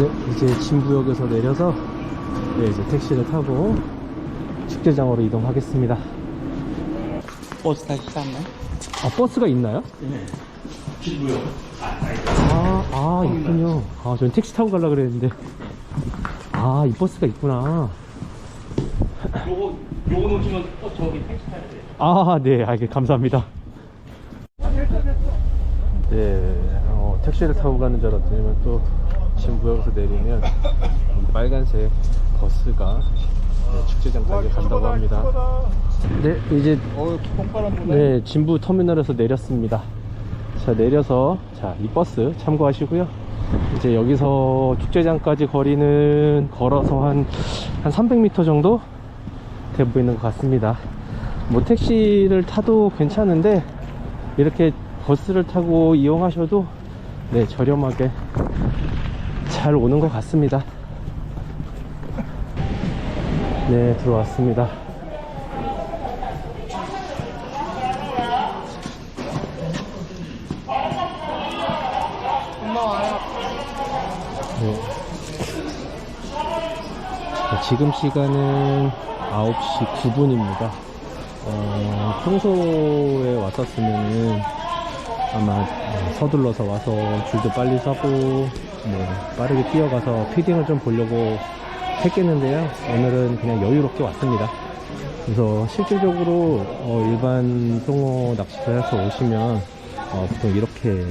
네, 이제 진부역에서 내려서 네, 이제 택시를 타고 축제장으로 이동하겠습니다. 버스 타기 쌌네? 아, 버스가 있나요? 네. 아, 아, 있군요. 아, 전 택시 타고 가려고 그랬는데. 아, 이 버스가 있구나. 요거, 요거 놓치면 또 저기 택시 타야 돼. 아, 네, 알게 감사합니다. 네, 어, 택시를 타고 가는 줄 알았더니 또 진부역에서 내리면 빨간색 버스가 네, 축제장까지 간다고 합니다. 네, 이제 어. 네, 진부 터미널에서 내렸습니다. 자, 내려서 자, 이 버스 참고하시고요. 이제 여기서 축제장까지 거리는 걸어서 한, 한 300m 정도 돼 보이는 것 같습니다. 뭐 택시를 타도 괜찮은데 이렇게 버스를 타고 이용하셔도 네, 저렴하게 잘 오는 것 같습니다. 네, 들어왔습니다. 네. 자, 지금 시간은 9시 9분입니다. 어, 평소에 왔었으면은 아마 어, 서둘러서 와서 줄도 빨리 서고 뭐 빠르게 뛰어가서 피딩을 좀 보려고 했겠는데요. 오늘은 그냥 여유롭게 왔습니다. 그래서 실질적으로 어, 일반 송어 낚시터에서 오시면 어, 보통 이렇게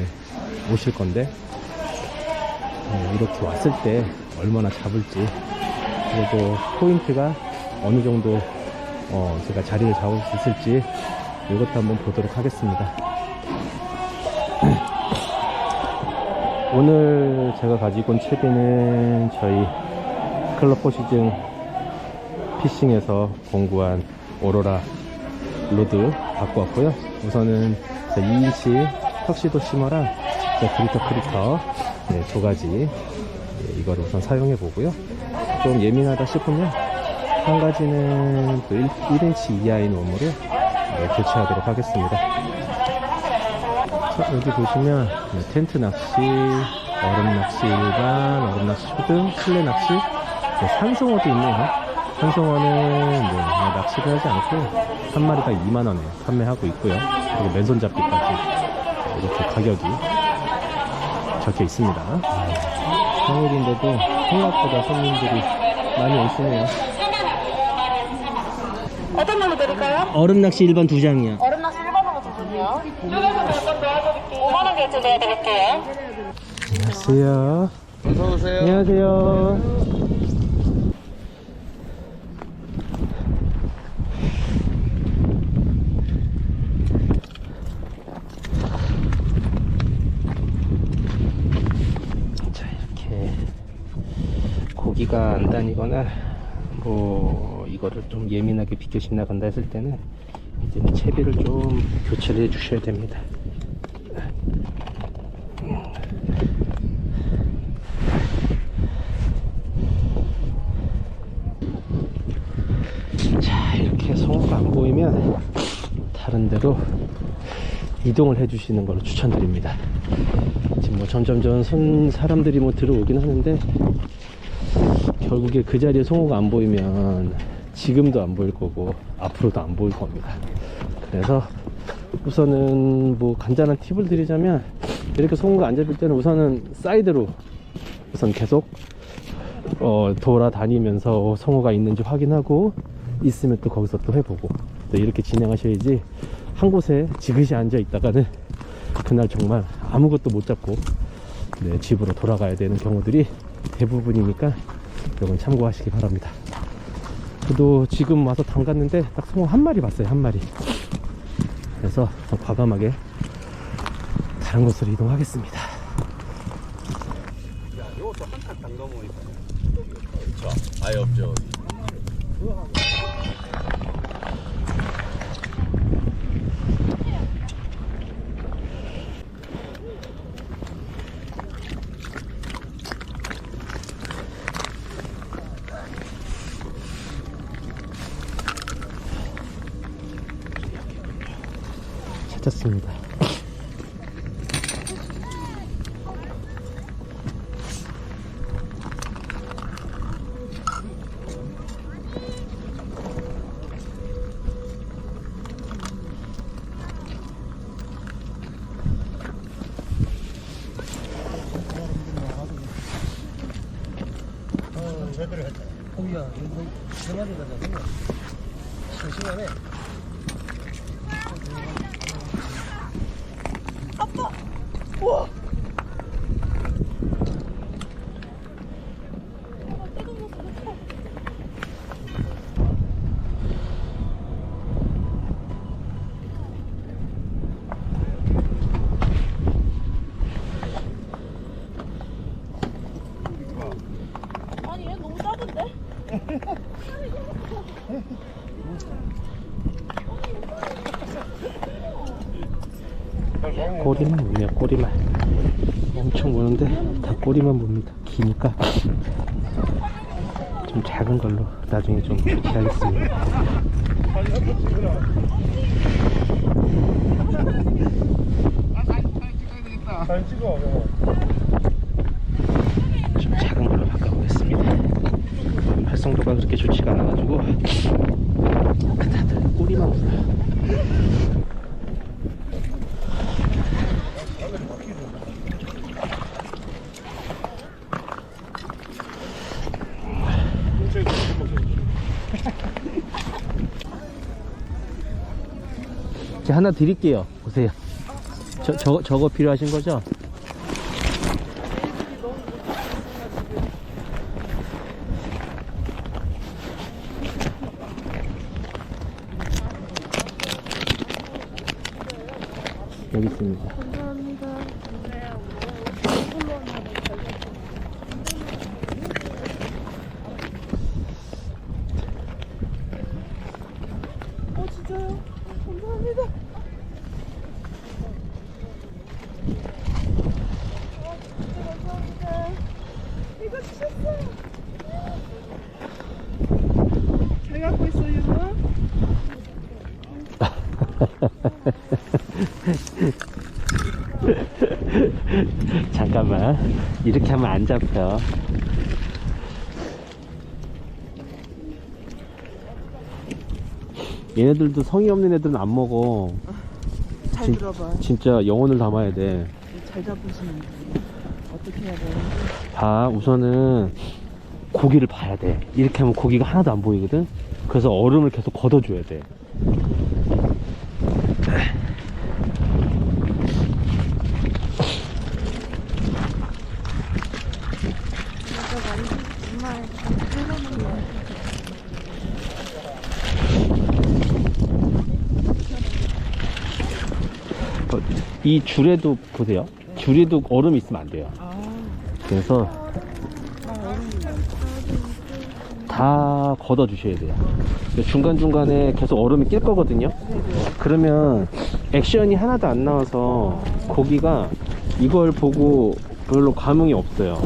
오실 건데 어, 이렇게 왔을 때 얼마나 잡을지 그리고 포인트가 어느 정도 어, 제가 자리를 잡을 수 있을지 이것도 한번 보도록 하겠습니다. 오늘 제가 가지고 온 채비는 저희 클럽 포시즌 피싱에서 공구한 오로라 로드 갖고 왔고요. 우선은 2인치 턱시도 시머랑 그리터 크리터 네, 두 가지 예, 이거를 우선 사용해 보고요. 좀 예민하다 싶으면 한 가지는 또 1, 1인치 이하의 놈으로 네, 교체하도록 하겠습니다. 자, 여기 보시면 네, 텐트 낚시, 얼음 낚시 일반, 얼음 낚시 초등, 실내 낚시, 네, 산송어도 있네요. 산송어는 네, 그냥 낚시를 하지 않고 한 마리당 2만 원에 판매하고 있고요. 그리고 맨손 잡기까지 이렇게 가격이 적혀 있습니다. 평일인데도 생각보다 손님들이 많이 오시네요. 어떤 걸로 드릴까요? 얼음 낚시 일반 두 장이요. 얼음 낚시 1번으로 주세요. 5만원 결제 내드릴게요. 안녕하세요. 어서 오세요. 안녕하세요. 자, 이렇게 고기가 안 다니거나 뭐 이거를 좀 예민하게 비껴 나간다 했을 때는 이제는 채비를 좀 교체를 해 주셔야 됩니다. 자 이렇게 송어가 안 보이면 데로 이동을 해 주시는 걸로 추천드립니다. 지금 뭐 점점점 손 사람들이 뭐 들어오긴 하는데 결국에 그 자리에 송어가 안 보이면 지금도 안 보일 거고 앞으로도 안 보일 겁니다. 그래서 우선은 뭐 간단한 팁을 드리자면 이렇게 송어가 안 잡힐 때는 우선은 사이드로 우선 계속 어, 돌아다니면서 성어가 있는지 확인하고 있으면 또 거기서 또 해보고 또 이렇게 진행하셔야지 한 곳에 지그시 앉아 있다가는 그날 정말 아무것도 못 잡고 네, 집으로 돌아가야 되는 경우들이 대부분이니까 이건 참고하시기 바랍니다. 저도 지금 와서 담갔는데 딱 성어 한 마리 봤어요 한 마리 그래서 더 과감하게 다른 곳으로 이동하겠습니다. 아예 없죠. 이거 세 마리 가자고. 싱싱하네. 아니 얘 너무 작은데? 꼬리만 보네요, 꼬리만. 엄청 보는데 다 꼬리만 봅니다. 기니까 좀 작은 걸로 나중에 좀 조치하겠습니다. 좀 작은 걸로 바꿔보겠습니다. 활성도가 그렇게 좋지가 않아가지고 다들 꼬리만 보여요. 제가 하나 드릴게요. 보세요. 저, 저, 저거 필요하신 거죠? 여기 있습니다. 어 진짜요? 감사합니다. 아 진짜 감사합니다. 이거 주셨어요. 잘 갖고 있어요. 잠깐만. 이렇게 하면 안 잡혀. 얘네들도 성의 없는 애들은 안 먹어. 잘 진- 들어봐. 진짜 영혼을 담아야 돼. 잘 잡으시면 돼. 어떻게 해야 되는지. 봐, 우선은 고기를 봐야 돼. 이렇게 하면 고기가 하나도 안 보이거든? 그래서 얼음을 계속 걷어줘야 돼. 어, 이 줄에도 보세요. 줄에도 얼음이 있으면 안 돼요. 그래서 다 걷어 주셔야 돼요. 중간 중간에 계속 얼음이 낄 거거든요. 그러면 액션이 하나도 안 나와서 고기가 이걸 보고 별로 감흥이 없어요.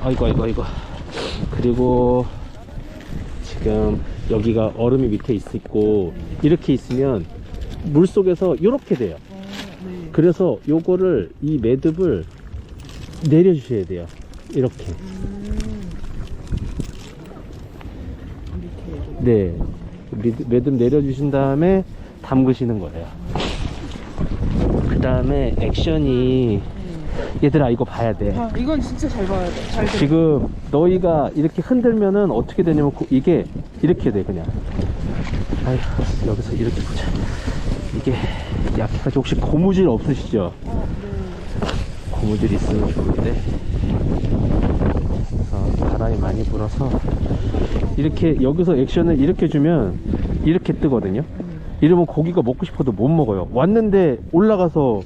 아이고 아이고 아이고 그리고 지금 여기가 얼음이 밑에 있고 이렇게 있으면 물 속에서 이렇게 돼요. 그래서 요거를 이 매듭을 내려 주셔야 돼요. 이렇게. 네. 매듭, 내려주신 다음에 담그시는 거예요. 그 다음에 액션이 얘들아 이거 봐야 돼. 아, 이건 진짜 잘 봐야 돼. 잘 들어. 지금 너희가 이렇게 흔들면은 어떻게 되냐면 고- 이게 이렇게 돼 그냥 아휴 여기서 이렇게 보자 이게 약해가지고 혹시 고무줄 없으시죠? 고무줄 있으면 좋은데 그래서 바람이 많이 불어서 이렇게 여기서 액션을 이렇게 주면 이렇게 뜨거든요 이러면 고기가 먹고 싶어도 못 먹어요 왔는데 올라가서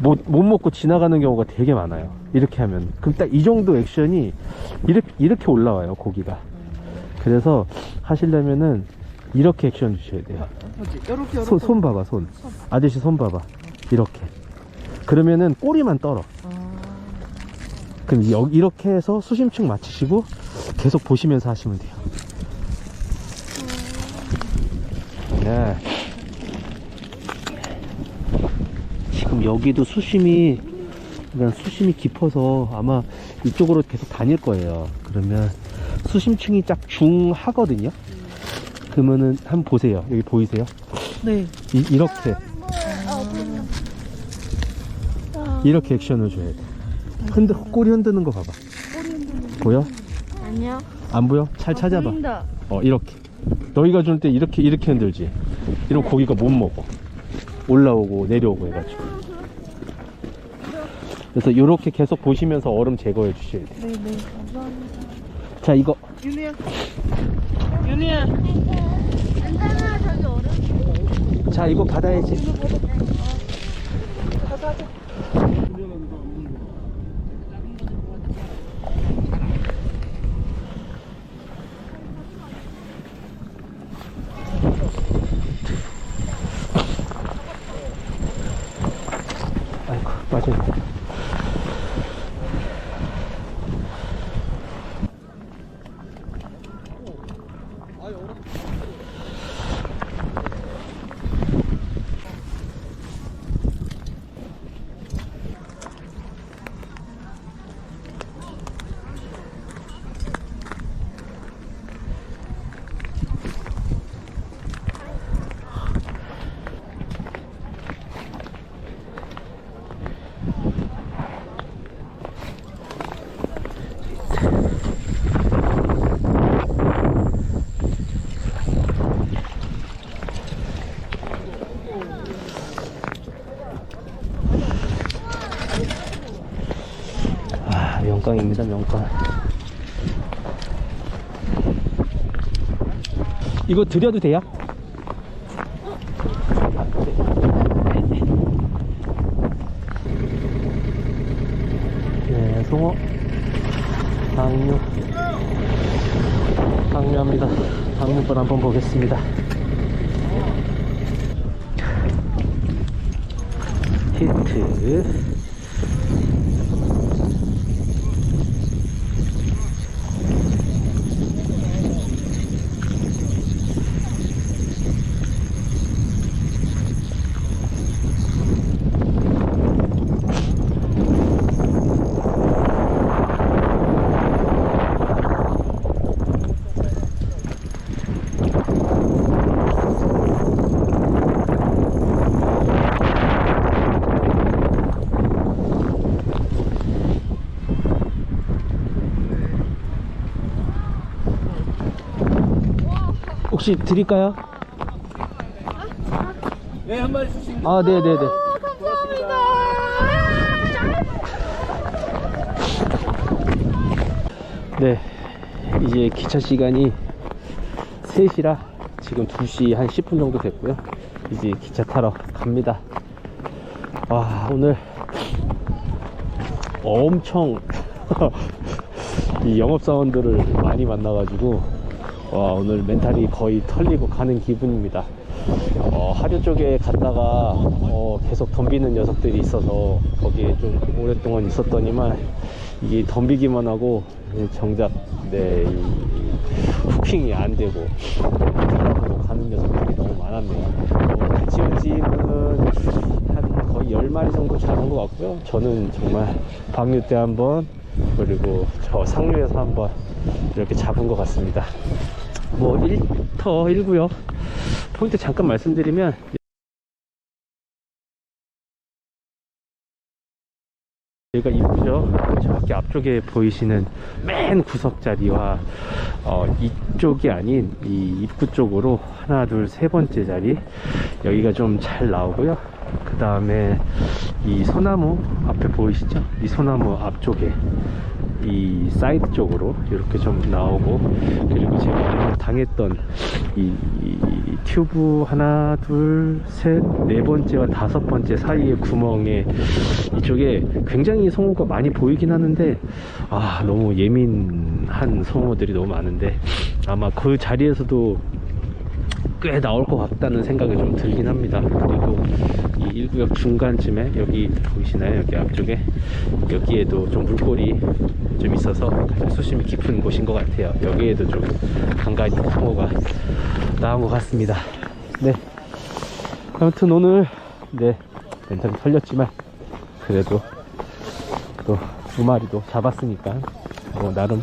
못, 못 먹고 지나가는 경우가 되게 많아요. 이렇게 하면. 그럼 딱 이 정도 액션이 이렇게, 이렇게 올라와요, 고기가. 그래서 하시려면은 이렇게 액션 주셔야 돼요. 손, 손 봐봐, 손. 아저씨 손 봐봐. 이렇게. 그러면은 꼬리만 떨어. 그럼 여, 이렇게 해서 수심층 맞추시고 계속 보시면서 하시면 돼요. 네. 지금 여기도 수심이 그냥 수심이 깊어서 아마 이쪽으로 계속 다닐 거예요. 그러면 수심층이 딱 중하거든요. 그러면은 한번 보세요. 여기 보이세요? 네. 이, 이렇게 이렇게 액션을 줘야 돼. 흔들 꼬리 흔드는 거 봐봐. 보여? 아니요. 안 보여? 잘 찾아봐. 보인다. 어 이렇게. 너희가 줄 때 이렇게 이렇게 흔들지. 이러면 고기가 못 먹어. 올라오고 내려오고 해가지고. 그래서 이렇게 계속 보시면서 얼음 제거해 주셔야 돼. 네, 네. 감사합니다. 자 이거 윤희야. 윤희야. 괜찮아, 저기 얼음. 자 이거 받아야지. 가자, 가자. 아이고 빠졌네. 아 명강입니다 명강. 이거 드려도 돼요? 네, 송어, 강류, 강류합니다. 강류벌 한번 보겠습니다. 히트. 혹시 드릴까요? 네, 한 마리 주시면 아, 네 네 네. 네, 이제 기차 시간이 3시라 지금 2시 한 10분 정도 됐고요. 이제 기차 타러 갑니다. 와, 오늘 엄청 이 영업사원들을 많이 만나가지고 와, 오늘 멘탈이 거의 털리고 가는 기분입니다. 어, 하류 쪽에 갔다가 어, 계속 덤비는 녀석들이 있어서 거기에 좀 오랫동안 있었더니만 이게 덤비기만 하고 정작 네, 이 후킹이 안 되고 타락으로 가는 녀석들이 너무 많았네요. 어, 같이 온 지는 한 거의 10마리 정도 잡은 것 같고요. 저는 정말 방류 때 한번 그리고 저 상류에서 한번 이렇게 잡은 것 같습니다. 뭐 1터 1구요. 포인트 잠깐 말씀드리면 여기가 이쁘죠? 저기 앞쪽에 보이시는 맨 구석 자리와 어, 이쪽이 아닌 이 입구 쪽으로 하나 둘 세 번째 자리 여기가 좀 잘 나오고요 그 다음에 이 소나무 앞에 보이시죠? 이 소나무 앞쪽에 이 사이드 쪽으로 이렇게 좀 나오고 그리고 제가 당했던 이, 이 튜브 하나 둘 셋 네 번째와 다섯 번째 사이의 구멍에 이쪽에 굉장히 송어가 많이 보이긴 하는데 아 너무 예민한 송어들이 너무 많은데 아마 그 자리에서도 꽤 나올 것 같다는 생각이 좀 들긴 합니다. 그리고 이 1구역 중간쯤에 여기 보이시나요? 여기 앞쪽에 여기에도 좀 물골이 좀 있어서 가장 수심이 깊은 곳인 것 같아요. 여기에도 좀 있는 상어가 나온 것 같습니다. 네. 아무튼 오늘 네 멘탈이 털렸지만 그래도 또 두 마리도 잡았으니까 뭐 나름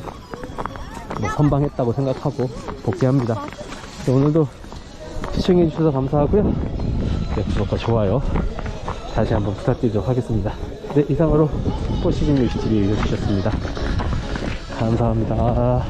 뭐 선방했다고 생각하고 복귀합니다. 네, 오늘도 시청해 주셔서 감사하고요. 네, 구독과 좋아요 다시 한번 부탁드리도록 하겠습니다. 네, 이상으로 포시즌 뉴스 TV 유주셨습니다. 감사합니다.